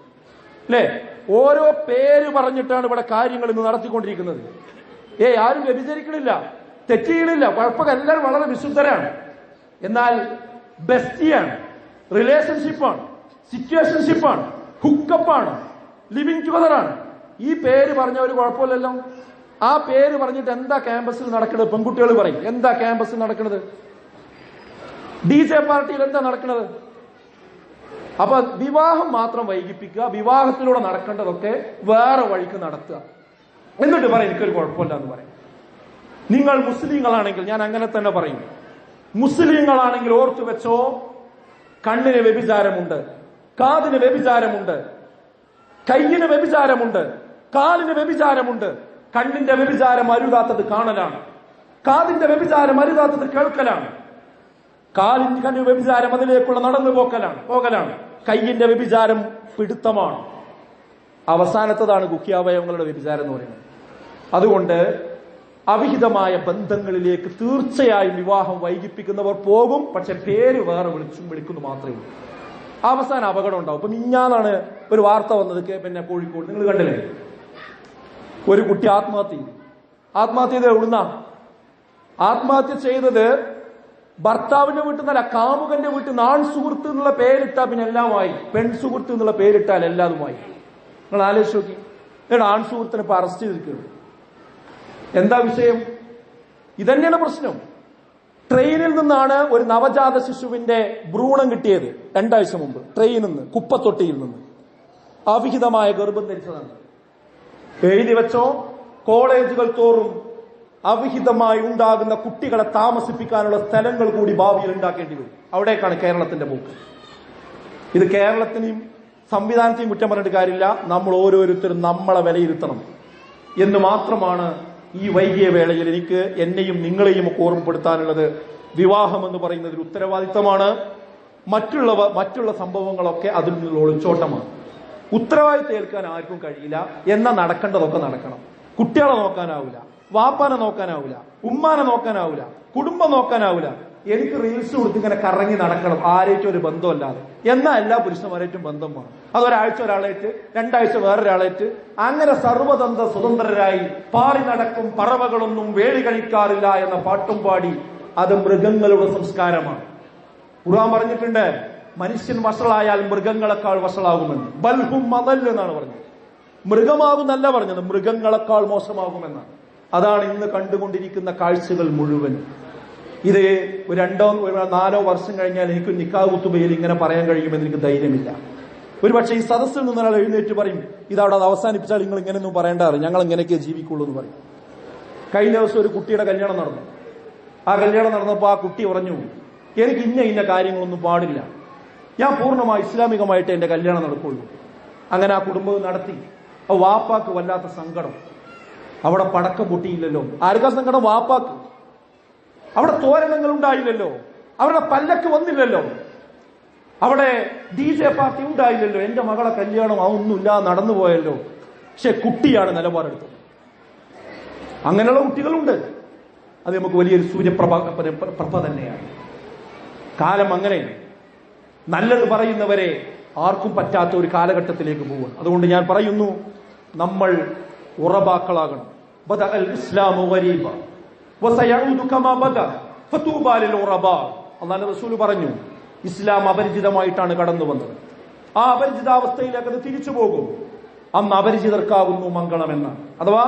അല്ലേ? ഓരോ പേര് പറഞ്ഞിട്ടാണ് ഇവിടെ കാര്യങ്ങൾ ഇന്ന് നടത്തിക്കൊണ്ടിരിക്കുന്നത്. ഏ ആരും വ്യഭിചരിക്കണില്ല തെറ്റ് ചെയ്യണില്ല കുഴപ്പമില്ല എല്ലാവരും വളരെ വിശുദ്ധരാണ്. എന്നാൽ ബെസ്റ്റിയാണ് റിലേഷൻഷിപ്പാണ് സിറ്റുവേഷൻഷിപ്പാണ് ഹുക്കപ്പാണ് ലിവിങ് ടുഗദറാണ് ഈ പേര് പറഞ്ഞ ഒരു കുഴപ്പമില്ലല്ലോ. ആ പേര് പറഞ്ഞിട്ട് എന്താ ക്യാമ്പസിൽ നടക്കുന്നത് പെൺകുട്ടികൾ പറയും എന്താ ക്യാമ്പസിൽ നടക്കുന്നത് ഡി ജെ പാർട്ടിയിൽ എന്താ നടക്കുന്നത് അപ്പൊ വിവാഹം മാത്രം വൈകിപ്പിക്കുക വിവാഹത്തിലൂടെ നടക്കേണ്ടതൊക്കെ വേറെ വഴിക്ക് നടത്തുക. എന്നിട്ട് പറയും എനിക്കൊരു കുഴപ്പമില്ല എന്ന് പറയും. നിങ്ങൾ മുസ്ലിങ്ങളാണെങ്കിൽ ഞാൻ അങ്ങനെ തന്നെ പറയും. മുസ്ലിങ്ങളാണെങ്കിൽ ഓർത്തു വെച്ചോ കണ്ണിന് വ്യഭിചാരമുണ്ട് കാതിന് വ്യഭിചാരമുണ്ട് കയ്യിന് വ്യഭിചാരമുണ്ട് കാലിന് വ്യഭിചാരമുണ്ട്. കണ്ണിന്റെ വ്യഭിചാരം അരുതാത്തത് കാണലാണ്. കാതിന്റെ വ്യഭിചാരം അരുതാത്തത് കേൾക്കലാണ്. കാലിന്റെ കണ്ണിന് വ്യഭിചാരം അതിലേക്കുള്ള നടന്നു പോക്കലാണ് പോകലാണ്. കയ്യിന്റെ വ്യഭിചാരം പിടുത്തമാണ്. അവസാനത്തതാണ് ഗുഹ്യാവയവങ്ങളുടെ വ്യഭിചാരം എന്ന് പറയുന്നത്. അതുകൊണ്ട് അവിഹിതമായ ബന്ധങ്ങളിലേക്ക് തീർച്ചയായും വിവാഹം വൈകിപ്പിക്കുന്നവർ പോകും. പക്ഷെ പേര് വേറെ വിളിച്ചും വിളിക്കുന്നു മാത്രമേ ഉള്ളൂ. അവസാന അപകടം ഉണ്ടാവും. ഇപ്പൊ മിഞ്ഞാന്നാണ് ഒരു വാർത്ത വന്നത് പിന്നെ കോഴിക്കോട്. നിങ്ങൾ കണ്ടില്ലേ? ഒരു കുട്ടി ആത്മഹത്യ ചെയ്തു. ആത്മഹത്യ ചെയ്തത് എവിടുന്ന? ആത്മഹത്യ ചെയ്തത് ഭർത്താവിന്റെ വീട്ടിൽ നിന്നല്ല കാമുകന്റെ വീട്ടിൽ നാൺ സുഹൃത്ത് എന്നുള്ള പേരിട്ടാ പിന്നെ എല്ലാമായി പെൺ സുഹൃത്ത് എന്നുള്ള പേരിട്ടാൽ എല്ലാതുമായി നിങ്ങൾ ആലോചിച്ച് നോക്കി. ആൺ സുഹൃത്തിനെ ഇപ്പൊ അറസ്റ്റ് ചെയ്തിരിക്കുന്നു എന്താ വിഷയം? ഇതന്നെയാണ് പ്രശ്നം. ട്രെയിനിൽ നിന്നാണ് ഒരു നവജാത ശിശുവിന്റെ ഭ്രൂണം കിട്ടിയത് രണ്ടാഴ്ച മുമ്പ്. ട്രെയിനിൽ നിന്ന് കുപ്പത്തൊട്ടിയിൽ നിന്ന്. അവിഹിതമായ ഗർഭം ധരിച്ചതാണ്. എഴുതി വെച്ചോ? കോളേജുകൾ തോറും അവിഹിതമായി ഉണ്ടാകുന്ന കുട്ടികളെ താമസിപ്പിക്കാനുള്ള സ്ഥലങ്ങൾ കൂടി ഭാവിയിൽ ഉണ്ടാക്കേണ്ടി വരും. അവിടേക്കാണ് കേരളത്തിന്റെ മൂക്ക് ഇത് കേരളത്തിനെയും സംവിധാനത്തെയും കുറ്റം പറഞ്ഞിട്ട് കാര്യമില്ല. നമ്മൾ ഓരോരുത്തരും നമ്മളെ വിലയിരുത്തണം. എന്ന് മാത്രമാണ് ഈ വൈകിയ വേളയിൽ എനിക്ക് എന്നെയും നിങ്ങളെയും ഒക്കെ ഓർമ്മപ്പെടുത്താനുള്ളത് വിവാഹം എന്ന് പറയുന്നത് ഒരു ഉത്തരവാദിത്തമാണ് മറ്റുള്ളവ മറ്റുള്ള സംഭവങ്ങളൊക്കെ അതിൽ നിന്നുള്ള ഒളിച്ചോട്ടമാണ്. ഉത്തരവാദിത്തം ഏൽക്കാൻ ആർക്കും കഴിയില്ല. എന്നാ നടക്കേണ്ടതൊക്കെ നടക്കണം. കുട്ടികളെ നോക്കാനാവില്ല. വാപ്പാനെ നോക്കാനാവില്ല. ഉമ്മാനെ നോക്കാനാവില്ല. കുടുംബം നോക്കാനാവില്ല. എനിക്ക് റീൽസ് കൊടുത്ത് ഇങ്ങനെ കറങ്ങി നടക്കണം. ആരേറ്റും ഒരു ബന്ധമല്ലാതെ എന്നാ എല്ലാ പുരുഷന്മാരേറ്റും ബന്ധം വേണം. അതൊരാഴ്ച ഒരാളേറ്റ് രണ്ടാഴ്ച വേറൊരാളേറ്റ്. അങ്ങനെ സർവതന്ത്ര സ്വതന്ത്രരായി പാറി നടക്കും പറവകളൊന്നും വേളി കഴിക്കാറില്ല എന്ന പാട്ടും പാടി അത് മൃഗങ്ങളുടെ സംസ്കാരമാണ്. ഖുർആൻ പറഞ്ഞിട്ടുണ്ട് മനുഷ്യൻ വഷളായാൽ മൃഗങ്ങളെക്കാൾ വഷളാകുമെന്ന്. ബൽഹും മതൽ എന്നാണ് പറഞ്ഞത്. മൃഗമാകുന്നല്ല പറഞ്ഞത് മൃഗങ്ങളെക്കാൾ മോശമാകുമെന്നാണ്. അതാണ് ഇന്ന് കണ്ടുകൊണ്ടിരിക്കുന്ന കാഴ്ചകൾ മുഴുവൻ. ഇത് രണ്ടോ നാലോ വർഷം കഴിഞ്ഞാൽ എനിക്ക് നിക്കാവ് കുത്തുബയിൽ ഇങ്ങനെ പറയാൻ കഴിയുമെന്ന് എനിക്ക് ധൈര്യമില്ല. ഒരു പക്ഷേ ഈ സദസ്സിൽ നിന്ന് ഒരാൾ എഴുന്നേറ്റ് പറയും ഇതവിടെ അത് അവസാനിപ്പിച്ചാൽ നിങ്ങൾ ഇങ്ങനെയൊന്നും പറയേണ്ടാറ് ഞങ്ങൾ ഇങ്ങനെയൊക്കെ ജീവിക്കുള്ളൂ എന്ന് പറയും. കഴിഞ്ഞ ദിവസം ഒരു കുട്ടിയുടെ കല്യാണം നടന്നു. ആ കല്യാണം നടന്നപ്പോൾ ആ കുട്ടി പറഞ്ഞു എനിക്ക് ഇന്ന ഇന്ന കാര്യങ്ങളൊന്നും പാടില്ല. ഞാൻ പൂർണമായി ഇസ്ലാമികമായിട്ട് എന്റെ കല്യാണം നടക്കുള്ളൂ. അങ്ങനെ ആ കുടുംബം നടത്തി. ആ വാപ്പാക്ക് വല്ലാത്ത സങ്കടം. അവിടെ പടക്കം പൊട്ടിയില്ലല്ലോ. ആർക്കാ സങ്കടം? വാപ്പാക്ക്. അവിടെ തോരണങ്ങൾ ഉണ്ടായില്ലല്ലോ. അവരുടെ പല്ലക്ക് വന്നില്ലല്ലോ. അവിടെ ഡി ജെ പാർട്ടി ഉണ്ടായില്ലല്ലോ. എന്റെ മകളെ കല്യാണം അതൊന്നുമില്ല നടന്നു പോയല്ലോ. പക്ഷെ കുട്ടിയാണ് നിലപാടെടുത്തത്. അങ്ങനെയുള്ള കുട്ടികളുണ്ട്. അത് നമുക്ക് വലിയൊരു സൂര്യപ്രഭ പ്ര- പ്രഭ തന്നെയാണ്. കാലം അങ്ങനെ നല്ലത് പറയുന്നവരെ ആർക്കും പറ്റാത്ത ഒരു കാലഘട്ടത്തിലേക്ക് പോകും അതുകൊണ്ട് ഞാൻ പറയുന്നു നമ്മൾ അൽ ഇസ്ലാമു ഗരീബ. അല്ലാഹു റസൂൽ പറഞ്ഞു ഇസ്ലാം അപരിചിതമായിട്ടാണ് കടന്നു വന്നത്. ആ അപരിചിതാവസ്ഥയിലേക്ക് അത് തിരിച്ചു പോകും. അന്ന് അപരിചിതർക്കാകുന്നു മംഗളമെന്ന് അഥവാ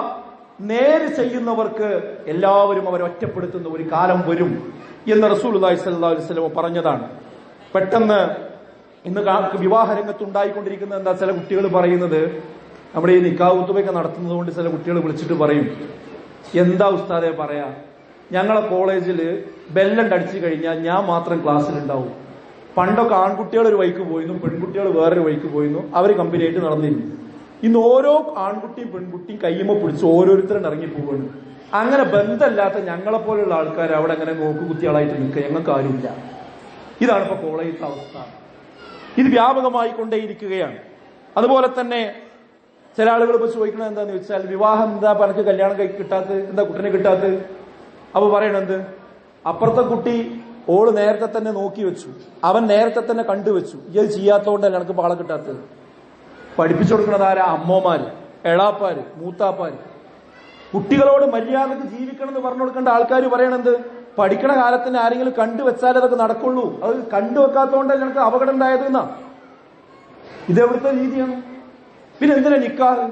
നേര് ചെയ്യുന്നവർക്ക് എല്ലാവരും അവരെ ഒറ്റപ്പെടുത്തുന്ന ഒരു കാലം വരും എന്ന് റസൂൽ അലൈവല്ലം പറഞ്ഞതാണ്. പെട്ടെന്ന് ഇന്ന് വിവാഹ രംഗത്ത് ഉണ്ടായിക്കൊണ്ടിരിക്കുന്ന എന്താ ചില കുട്ടികൾ പറയുന്നത് നമ്മുടെ ഈ നിക്കാഹ് കുത്തുബയൊക്കെ നടത്തുന്നത് കൊണ്ട് ചില കുട്ടികൾ വിളിച്ചിട്ട് പറയും എന്താ ഉസ്താദെ പറയാ? ഞങ്ങളെ കോളേജിൽ ബെല്ലണ്ട് അടിച്ചു കഴിഞ്ഞാൽ ഞാൻ മാത്രം ക്ലാസ്സിൽ ക്ലാസ്സിലുണ്ടാവും. പണ്ടൊക്കെ ആൺകുട്ടികൾ ഒരു വഴിക്ക് പോയിരുന്നു പെൺകുട്ടികൾ വേറൊരു വഴിക്ക് പോയിരുന്നു. അവർ കമ്പനിയായിട്ട് നടന്നിരുന്നു. ഇന്ന് ഓരോ ആൺകുട്ടിയും പെൺകുട്ടിയും കയ്യുമ്പോൾ പിടിച്ച് ഓരോരുത്തരും ഇറങ്ങി പോവുകയാണ്. അങ്ങനെ ബന്ധമില്ലാത്ത ഞങ്ങളെ പോലെയുള്ള ആൾക്കാർ അവിടെ അങ്ങനെ നോക്കുകുത്തിയാളായിട്ട് നിൽക്കുക ഞങ്ങൾക്ക് ആരുമില്ല. ഇതാണ് ഇപ്പൊ കോളേജിലത്തെ അവസ്ഥ. ഇത് വ്യാപകമായി കൊണ്ടേയിരിക്കുകയാണ് അതുപോലെ തന്നെ ചില ആളുകൾ ഇപ്പൊ ചോദിക്കുന്നത് എന്താന്ന് വെച്ചാൽ വിവാഹം എന്താ പനക്ക് കല്യാണം കൈ കിട്ടാത്ത എന്താ കുട്ടിനെ കിട്ടാത്ത അപ്പൊ പറയണെന്ത് അപ്പുറത്തെ കുട്ടി ഓൾ നേരത്തെ തന്നെ നോക്കി വെച്ചു. അവൻ നേരത്തെ തന്നെ കണ്ടുവെച്ചു ഇത് ചെയ്യാത്തതുകൊണ്ടല്ല എനിക്ക് പാള കിട്ടാത്തത്. പഠിപ്പിച്ചു കൊടുക്കുന്നത് ആരാ? അമ്മമാര് എളാപ്പാര് മൂത്താപ്പാര്. കുട്ടികളോട് മര്യാദയ്ക്ക് ജീവിക്കണം എന്ന് പറഞ്ഞു കൊടുക്കേണ്ട ആൾക്കാർ പറയണെന്ത് പഠിക്കണ കാലത്തിന് ആരെങ്കിലും കണ്ടുവെച്ചാലേ അതൊക്കെ നടക്കുള്ളൂ. അത് കണ്ടുവെക്കാത്തതുകൊണ്ടല്ല എനിക്ക് അപകടം ഉണ്ടായത് എന്നാ. ഇതെവിടുത്തെ രീതിയാണ്? പിന്നെ എന്തിനാ നിക്കാഹ്?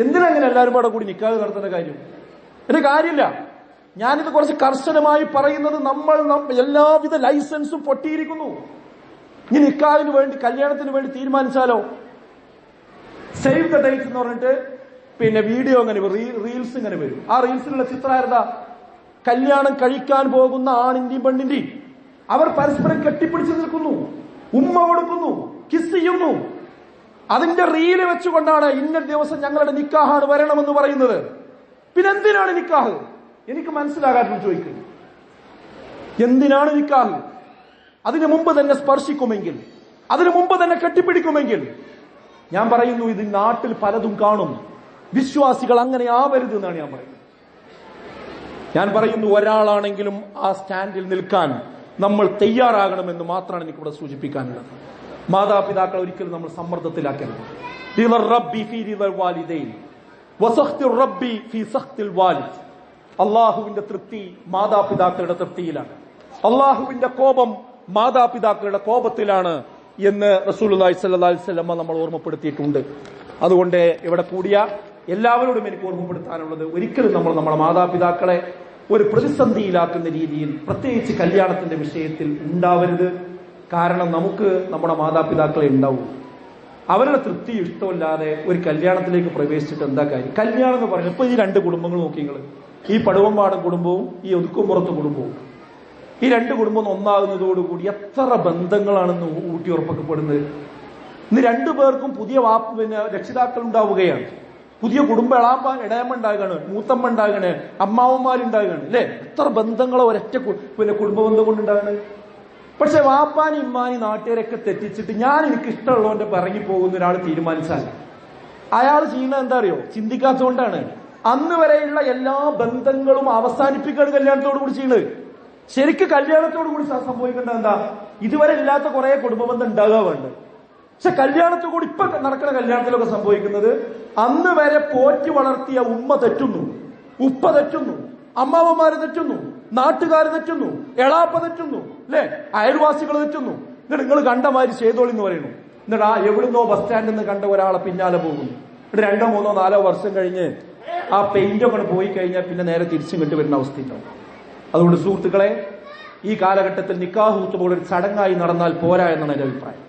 എന്തിനാ അങ്ങനെ എല്ലാവരും പാടെ കൂടി നിക്കാഹ് നടത്തുന്ന കാര്യം? ഒരു കാര്യമില്ല. ഞാനിത് കുറച്ച് കർശനമായി പറയുന്നത് നമ്മൾ എല്ലാവിധ ലൈസൻസും പൊട്ടിയിരിക്കുന്നു. ഇനി നിക്കാഹിന് വേണ്ടി കല്യാണത്തിന് വേണ്ടി തീരുമാനിച്ചാലോ? സേവ് ദ ഡേറ്റ് എന്ന് പറഞ്ഞിട്ട് പിന്നെ വീഡിയോ അങ്ങനെ റീൽസ് ഇങ്ങനെ വരും. ആ റീൽസിലുള്ള ചിത്രം കല്യാണം കഴിക്കാൻ പോകുന്ന ആണിന്റെയും പെണ്ണിന്റെയും. അവർ പരസ്പരം കെട്ടിപ്പിടിച്ചു നിൽക്കുന്നു. ഉമ്മ കൊടുക്കുന്നു. കിസ് ചെയ്യുന്നു. അതിന്റെ റീൽ വെച്ചുകൊണ്ടാണ് ഇന്ന ദിവസം ഞങ്ങളുടെ നിക്കാഹാണ് വരണമെന്ന് പറയുന്നത്. പിന്നെ എന്തിനാണ് നിക്കാഹ്? എനിക്ക് മനസ്സിലാകാൻ ചോദിക്കുന്നു. എന്തിനാണ് നിക്കാഹ്? അതിനു മുമ്പ് തന്നെ സ്പർശിക്കുമെങ്കിൽ അതിനു മുമ്പ് തന്നെ കെട്ടിപ്പിടിക്കുമെങ്കിൽ ഞാൻ പറയുന്നു ഇത് നാട്ടിൽ പലതും കാണും. വിശ്വാസികൾ അങ്ങനെ ആവരുത് എന്നാണ് ഞാൻ പറയുന്നത്. ഞാൻ പറയുന്നു ഒരാളാണെങ്കിലും ആ സ്റ്റാൻഡിൽ നിൽക്കാൻ നമ്മൾ തയ്യാറാകണമെന്ന് മാത്രമാണ് എനിക്കിവിടെ സൂചിപ്പിക്കാനുള്ളത്. മാതാപിതാക്കൾ ഒരിക്കലും നമ്മൾ സമ്മർദ്ദത്തിലാക്കരുത്. അള്ളാഹുവിന്റെ തൃപ്തി മാതാപിതാക്കളുടെ തൃപ്തിയിലാണ്. അള്ളാഹുവിന്റെ കോപം മാതാപിതാക്കളുടെ കോപത്തിലാണ് എന്ന് അലൈഹി വസല്ലമ നമ്മൾ ഓർമ്മപ്പെടുത്തിയിട്ടുണ്ട്. അതുകൊണ്ട് ഇവിടെ കൂടിയ? എല്ലാവരോടും എനിക്ക് ഓർമ്മപ്പെടുത്താനുള്ളത് ഒരിക്കലും നമ്മൾ നമ്മുടെ മാതാപിതാക്കളെ ഒരു പ്രതിസന്ധിയിലാക്കുന്ന രീതിയിൽ പ്രത്യേകിച്ച് കല്യാണത്തിന്റെ വിഷയത്തിൽ ഉണ്ടാവരുത്. കാരണം നമുക്ക് നമ്മുടെ മാതാപിതാക്കളെ ഉണ്ടാവും. അവരുടെ തൃപ്തി ഇഷ്ടമില്ലാതെ ഒരു കല്യാണത്തിലേക്ക് പ്രവേശിച്ചിട്ട് എന്താ കാര്യം? കല്യാണം എന്ന് പറയുന്നത് ഇപ്പൊ ഈ രണ്ട് കുടുംബങ്ങൾ നോക്കി നിങ്ങൾ ഈ പടുവമ്പാടം കുടുംബവും ഈ ഒതുക്കുംപുറത്ത് കുടുംബവും. ഈ രണ്ട് കുടുംബം ഒന്നാകുന്നതോടുകൂടി എത്ര ബന്ധങ്ങളാണെന്ന് ഊട്ടി ഊട്ടിയുറപ്പിക്കപ്പെടുന്നത് ഇന്ന് രണ്ടു പേർക്കും പുതിയ വാപ്പ് പിന്നെ രക്ഷിതാക്കൾ ഉണ്ടാവുകയാണ്. പുതിയ കുടുംബ എളാമ്പ ഇടയമ്മ ഉണ്ടാകുകയാണ് മൂത്തമ്മ ഉണ്ടാകുകയാണ് അമ്മാവന്മാരുണ്ടാകുകയാണ് അല്ലെ? എത്ര ബന്ധങ്ങളോ ഒരൊറ്റ പിന്നെ കുടുംബ ബന്ധം കൊണ്ടുണ്ടാകുന്നത് പക്ഷെ വാപ്പാനി ഇമ്മാനി നാട്ടുകാരൊക്കെ തെറ്റിച്ചിട്ട് ഞാൻ എനിക്ക് ഇഷ്ടമുള്ളവന്റെ പറങ്ങി പോകുന്ന ഒരാൾ തീരുമാനിച്ചാൽ അയാൾ ചെയ്യുന്നത് എന്താ അറിയോ? ചിന്തിക്കാത്തതുകൊണ്ടാണ്. അന്ന് വരെയുള്ള എല്ലാ ബന്ധങ്ങളും അവസാനിപ്പിക്കുകയാണ് കല്യാണത്തോട് കൂടി ചെയ്യുന്നത്. ശരിക്കും കല്യാണത്തോട് കൂടി സംഭവിക്കേണ്ടത് എന്താ? ഇതുവരെ ഇല്ലാത്ത കുറെ കുടുംബ ബന്ധം ഉണ്ടാകുക പക്ഷെ കല്യാണത്തോടു ഇപ്പൊ നടക്കുന്ന കല്യാണത്തിലൊക്കെ സംഭവിക്കുന്നത് അന്ന് വരെ പോറ്റി വളർത്തിയ ഉമ്മ തെറ്റുന്നു. ഉപ്പ തെറ്റുന്നു. അമ്മാവന്മാര് തെറ്റുന്നു. നാട്ടുകാർ തെറ്റുന്നു എളാപ്പ തെറ്റുന്നു അല്ലെ? അയൽവാസികൾ തെറ്റുന്നു. എന്നിട്ട് നിങ്ങൾ കണ്ട മാതിരി ചെയ്തോളി എന്ന് പറയുന്നു. എന്നിട്ട് ആ എവിടുന്നോ ബസ് സ്റ്റാൻഡിൽ നിന്ന് കണ്ട ഒരാളെ പിന്നാലെ പോകുന്നു. എന്നിട്ട് രണ്ടോ മൂന്നോ നാലോ വർഷം കഴിഞ്ഞ് ആ പെയിന്റ് ഒക്കെ പോയി കഴിഞ്ഞാൽ പിന്നെ നേരെ തിരിച്ചും കിട്ടി വരുന്ന അവസ്ഥയുണ്ടാവും. അതുകൊണ്ട് സുഹൃത്തുക്കളെ ഈ കാലഘട്ടത്തിൽ നിക്കാഹ് ഊത്തുമ്പോൾ ഒരു ചടങ്ങായി നടന്നാൽ പോരാ എന്നാണ് എന്റെ അഭിപ്രായം.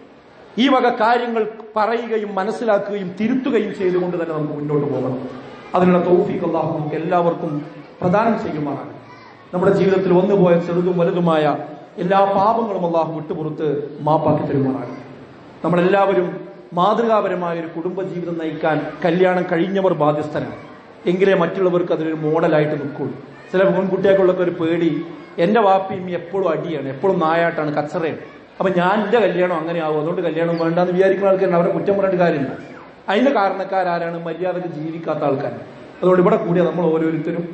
ഈ വക കാര്യങ്ങൾ പറയുകയും മനസ്സിലാക്കുകയും തിരുത്തുകയും ചെയ്തുകൊണ്ട് തന്നെ നമുക്ക് മുന്നോട്ട് പോകണം. അതിനുള്ള തൗഫീഖ് അള്ളാഹു നമുക്ക് എല്ലാവർക്കും പ്രദാനം ചെയ്യുമാറാണ് നമ്മുടെ ജീവിതത്തിൽ വന്നുപോയ ചെറുതും വലുതുമായ എല്ലാ പാപങ്ങളും അള്ളാഹു വിട്ടുപുറത്ത് മാപ്പാക്കി തരുമാറാണ്. നമ്മളെല്ലാവരും മാതൃകാപരമായ ഒരു കുടുംബ ജീവിതം നയിക്കാൻ കല്യാണം കഴിഞ്ഞവർ ബാധ്യസ്ഥരാണ്. എങ്കിലേ മറ്റുള്ളവർക്ക് അതിനൊരു മോഡലായിട്ട് നിൽക്കുള്ളൂ ചില പെൺകുട്ടികൾക്കുള്ളൊക്കെ ഒരു പേടി എന്റെ വാപ്പിയും എപ്പോഴും അടിയാണ് എപ്പോഴും നായാട്ടാണ് കച്ചറയാണ്. അപ്പൊ ഞാൻ എന്റെ കല്യാണം അങ്ങനെ ആവും അതുകൊണ്ട് കല്യാണം വേണ്ടെന്ന് വിചാരിക്കുന്ന ആൾക്കാരാണ് അവരെ കുറ്റം പറഞ്ഞിട്ട് കാര്യമില്ല. അതിന്റെ കാരണക്കാരാരാണ് മര്യാദയ്ക്ക് ജീവിക്കാത്ത ആൾക്കാർ അതുകൊണ്ട് ഇവിടെ കൂടിയ നമ്മൾ ഓരോരുത്തരും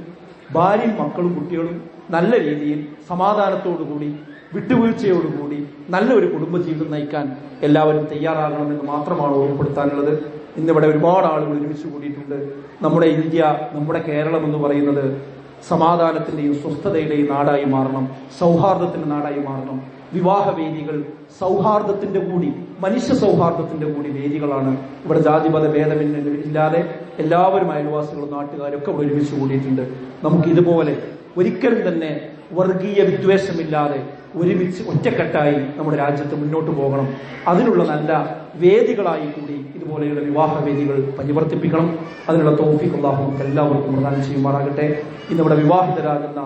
ഭാര്യയും മക്കളും കുട്ടികളും നല്ല രീതിയിൽ സമാധാനത്തോടുകൂടി വിട്ടുവീഴ്ചയോടുകൂടി നല്ലൊരു കുടുംബജീവിതം നയിക്കാൻ എല്ലാവരും തയ്യാറാകണമെന്ന് മാത്രമാണ് ഓർമ്മപ്പെടുത്താനുള്ളത്. ഇന്നിവിടെ ഒരുപാട് ആളുകൾ ഒരുമിച്ച് കൂടിയിട്ടുണ്ട്. നമ്മുടെ ഇന്ത്യ നമ്മുടെ കേരളം എന്ന് പറയുന്നത് സമാധാനത്തിന്റെയും സ്വസ്ഥതയുടെയും നാടായി മാറണം സൗഹാർദ്ദത്തിന്റെ നാടായി മാറണം. വിവാഹവേദികൾ സൗഹാർദ്ദത്തിന്റെ കൂടി മനുഷ്യ സൗഹാർദ്ദത്തിന്റെ കൂടി വേദികളാണ്. ഇവിടെ ജാതിമത ഭേദമില്ല ഇല്ലാതെ എല്ലാവരും അയൽവാസികളും നാട്ടുകാരും ഒക്കെ ഒരുമിച്ച് കൂടിയിട്ടുണ്ട്. നമുക്ക് ഇതുപോലെ ഒരിക്കലും തന്നെ വർഗീയ വിദ്വേഷമില്ലാതെ ഒരുമിച്ച് ഒറ്റക്കെട്ടായി നമ്മുടെ രാജ്യത്ത് മുന്നോട്ട് പോകണം. അതിനുള്ള നല്ല വേദികളായി കൂടി ഇതുപോലെയുള്ള വിവാഹ വേദികൾ പരിവർത്തിപ്പിക്കണം. അതിനുള്ള തോഫിക്ക് അള്ളാഹു നമുക്ക് എല്ലാവർക്കും പ്രദാനം ചെയ്യുമാറാകട്ടെ. ഇന്നിവിടെ വിവാഹിതരാകുന്ന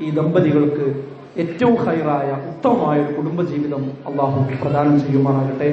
ഈ ദമ്പതികൾക്ക് ഏറ്റവും ഹൈറായ ഉത്തമമായ ഒരു കുടുംബജീവിതം അള്ളാഹു പ്രദാനം ചെയ്യുമാറാകട്ടെ.